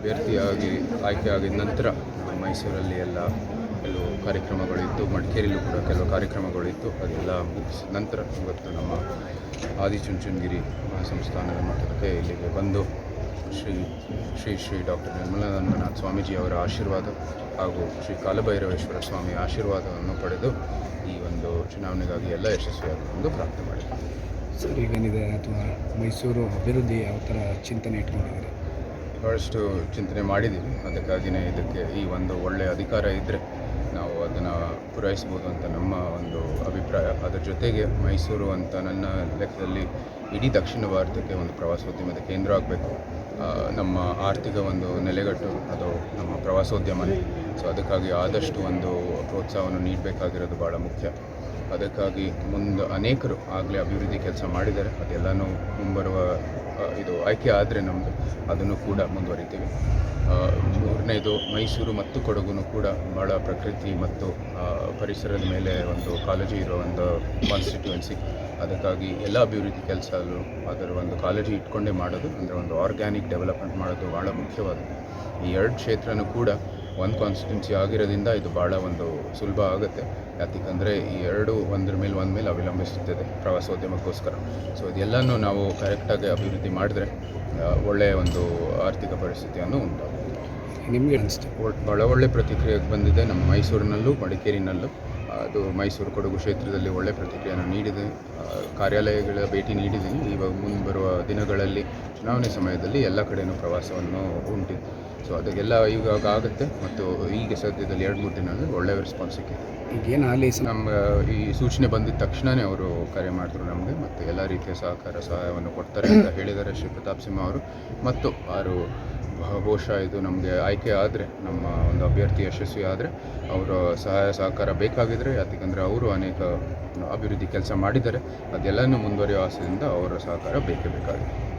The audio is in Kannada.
ಅಭ್ಯರ್ಥಿಯಾಗಿ ಆಯ್ಕೆಯಾಗಿದ ನಂತರ ಮೈಸೂರಲ್ಲಿ ಎಲ್ಲ ಕೆಲವು ಕಾರ್ಯಕ್ರಮಗಳಿತ್ತು ಮಡಿಕೇರಿಯಲ್ಲೂ ಕೂಡ ಕೆಲವು ಕಾರ್ಯಕ್ರಮಗಳಿತ್ತು ಅದೆಲ್ಲ ಮುಗಿಸಿದ ನಂತರ ಇವತ್ತು ನಮ್ಮ ಆದಿಚುಂಚನಗಿರಿ ಸಂಸ್ಥಾನದ ಮಠಕ್ಕೆ ಇಲ್ಲಿಗೆ ಬಂದು ಶ್ರೀ ಶ್ರೀ ಶ್ರೀ ಡಾಕ್ಟರ್ ನಿರ್ಮಲಾನಂದನಾಥ್ ಸ್ವಾಮೀಜಿ ಅವರ ಆಶೀರ್ವಾದ ಹಾಗೂ ಶ್ರೀ ಕಾಲಭೈರವೇಶ್ವರ ಸ್ವಾಮಿ ಆಶೀರ್ವಾದವನ್ನು ಪಡೆದು ಈ ಒಂದು ಚುನಾವಣೆಗಾಗಿ ಎಲ್ಲ ಯಶಸ್ವಿಯಾಗಬೇಕೆಂದು ಪ್ರಾರ್ಥನೆ ಮಾಡಿದ್ದಾರೆ ಸರ್, ಈಗೇನಿದೆ ಅಥವಾ ಮೈಸೂರು ಅಭಿವೃದ್ಧಿ ಯಾವ ಥರ ಚಿಂತನೆ ಇಟ್ಕೊಂಡಿದ್ದೀರಿ? ಭಾಳಷ್ಟು ಚಿಂತನೆ ಮಾಡಿದ್ದೀವಿ. ಅದಕ್ಕಾಗಿಯೇ ಇದಕ್ಕೆ ಈ ಒಂದು ಒಳ್ಳೆಯ ಅಧಿಕಾರ ಇದ್ದರೆ ನಾವು ಅದನ್ನು ಪೂರೈಸ್ಬೋದು ಅಂತ ನಮ್ಮ ಒಂದು ಅಭಿಪ್ರಾಯ. ಅದರ ಜೊತೆಗೆ ಮೈಸೂರು ಅಂತ ನನ್ನ ಲೆಕ್ಕದಲ್ಲಿ ಇಡೀ ದಕ್ಷಿಣ ಭಾರತಕ್ಕೆ ಒಂದು ಪ್ರವಾಸೋದ್ಯಮದ ಕೇಂದ್ರ ಆಗಬೇಕು. ನಮ್ಮ ಆರ್ಥಿಕ ಒಂದು ನೆಲೆಗಟ್ಟು, ಅದು ನಮ್ಮ ಪ್ರವಾಸೋದ್ಯಮನೇ. ಸೊ ಅದಕ್ಕಾಗಿ ಆದಷ್ಟು ಒಂದು ಪ್ರೋತ್ಸಾಹವನ್ನು ನೀಡಬೇಕಾಗಿರೋದು ಭಾಳ ಮುಖ್ಯ. ಅದಕ್ಕಾಗಿ ಮುಂದೆ ಅನೇಕರು ಆಗಲೇ ಅಭಿವೃದ್ಧಿ ಕೆಲಸ ಮಾಡಿದ್ದಾರೆ. ಅದೆಲ್ಲನೂ ಮುಂಬರುವ ಇದು ಆಯ್ಕೆ ಆದರೆ ನಮ್ಮದು ಅದನ್ನು ಕೂಡ ಮುಂದುವರಿತೀವಿ. ಮೂರನೇದು ಮೈಸೂರು ಮತ್ತು ಕೊಡಗುನು ಕೂಡ ಭಾಳ ಪ್ರಕೃತಿ ಮತ್ತು ಪರಿಸರದ ಮೇಲೆ ಒಂದು ಕಾಳಜಿ ಇರೋ ಒಂದು ಕಾನ್ಸ್ಟಿಟ್ಯೂನ್ಸಿ ಅದಕ್ಕಾಗಿ ಎಲ್ಲ ಅಭಿವೃದ್ಧಿ ಕೆಲಸ ಅದರ ಒಂದು ಕಾಳಜಿ ಇಟ್ಕೊಂಡೇ ಮಾಡೋದು. ಅಂದರೆ ಒಂದು ಆರ್ಗ್ಯಾನಿಕ್ ಡೆವಲಪ್ಮೆಂಟ್ ಮಾಡೋದು ಭಾಳ ಮುಖ್ಯವಾದದ್ದು. ಈ ಎರಡು ಕ್ಷೇತ್ರನೂ ಕೂಡ ಒಂದು ಕಾನ್ಸ್ಟಿಟ್ಯೂನ್ಸಿ ಆಗಿರೋದ್ರಿಂದ ಇದು ಭಾಳ ಒಂದು ಸುಲಭ ಆಗುತ್ತೆ. ಯಾಕಂದರೆ ಈ ಎರಡು ಒಂದ್ರ ಮೇಲೆ ಒಂದ ಮೇಲೆ ಅವಲಂಬಿಸುತ್ತದೆ ಪ್ರವಾಸೋದ್ಯಮಕ್ಕೋಸ್ಕರ. ಸೊ ಇದೆಲ್ಲನೂ ನಾವು ಕರೆಕ್ಟಾಗಿ ಅಭಿವೃದ್ಧಿ ಮಾಡಿದ್ರೆ ಒಳ್ಳೆಯ ಒಂದು ಆರ್ಥಿಕ ಪರಿಸ್ಥಿತಿಯನ್ನು ಉಂಟಾಗುತ್ತೆ ನಿಮಗೆ ಅನಿಸ್ತು ಭಾಳ ಒಳ್ಳೆ ಪ್ರತಿಕ್ರಿಯೆ ಬಂದಿದೆ ನಮ್ಮ ಮೈಸೂರಿನಲ್ಲೂ ಮಡಿಕೇರಿನಲ್ಲೂ. ಅದು ಮೈಸೂರು ಕೊಡಗು ಕ್ಷೇತ್ರದಲ್ಲಿ ಒಳ್ಳೆ ಪ್ರತಿಕ್ರಿಯೆಯನ್ನು ನೀಡಿದೆ. ಕಾರ್ಯಾಲಯಗಳ ಭೇಟಿ ನೀಡಿದ್ದೀನಿ. ಇವಾಗ ಮುಂದೆ ಬರುವ ದಿನಗಳಲ್ಲಿ ಚುನಾವಣೆ ಸಮಯದಲ್ಲಿ ಎಲ್ಲ ಕಡೆಯೂ ಪ್ರವಾಸವನ್ನು ಉಂಟು. ಸೊ ಅದಕ್ಕೆಲ್ಲ ಇವಾಗ ಆಗುತ್ತೆ. ಮತ್ತು ಈಗ ಸದ್ಯದಲ್ಲಿ ಎರಡು ಮೂರು ದಿನದಲ್ಲಿ ಒಳ್ಳೆಯ ರೆಸ್ಪಾನ್ಸ್ ಸಿಕ್ಕಿದೆ. ಈಗೇನು ಏನು ಸ- ನಮ್ಮ ಈ ಸೂಚನೆ ಬಂದಿದ ತಕ್ಷಣವೇ ಅವರು ಕರೆ ಮಾಡಿದ್ರು ನಮಗೆ. ಮತ್ತು ಎಲ್ಲ ರೀತಿಯ ಸಹಕಾರ ಸಹಾಯವನ್ನು ಕೊಡ್ತಾರೆ ಅಂತ ಹೇಳಿದ್ದಾರೆ ಶ್ರೀ ಪ್ರತಾಪ್ ಸಿಂಹ ಅವರು. ಮತ್ತು ಅವರು ಬಹು- ಬಹುಶಃ ಇದು ನಮಗೆ ಆಯ್ಕೆ ಆದರೆ ನಮ್ಮ ಒಂದು ಅಭ್ಯರ್ಥಿ ಯಶಸ್ವಿ ಆದರೆ ಅವರ ಸಹಾಯ ಸಹಕಾರ ಬೇಕಾಗಿದ್ದರೆ ಯಾಕಂದರೆ ಅವರು ಅನೇಕ ಅಭಿವೃದ್ಧಿ ಕೆಲಸ ಮಾಡಿದ್ದಾರೆ. ಅದೆಲ್ಲನೂ ಮುಂದುವರಿಯುವ ಆಸೆಯಿಂದ ಅವರ ಸಹಕಾರ ಬೇಕೇ ಬೇಕಾಗಿದೆ.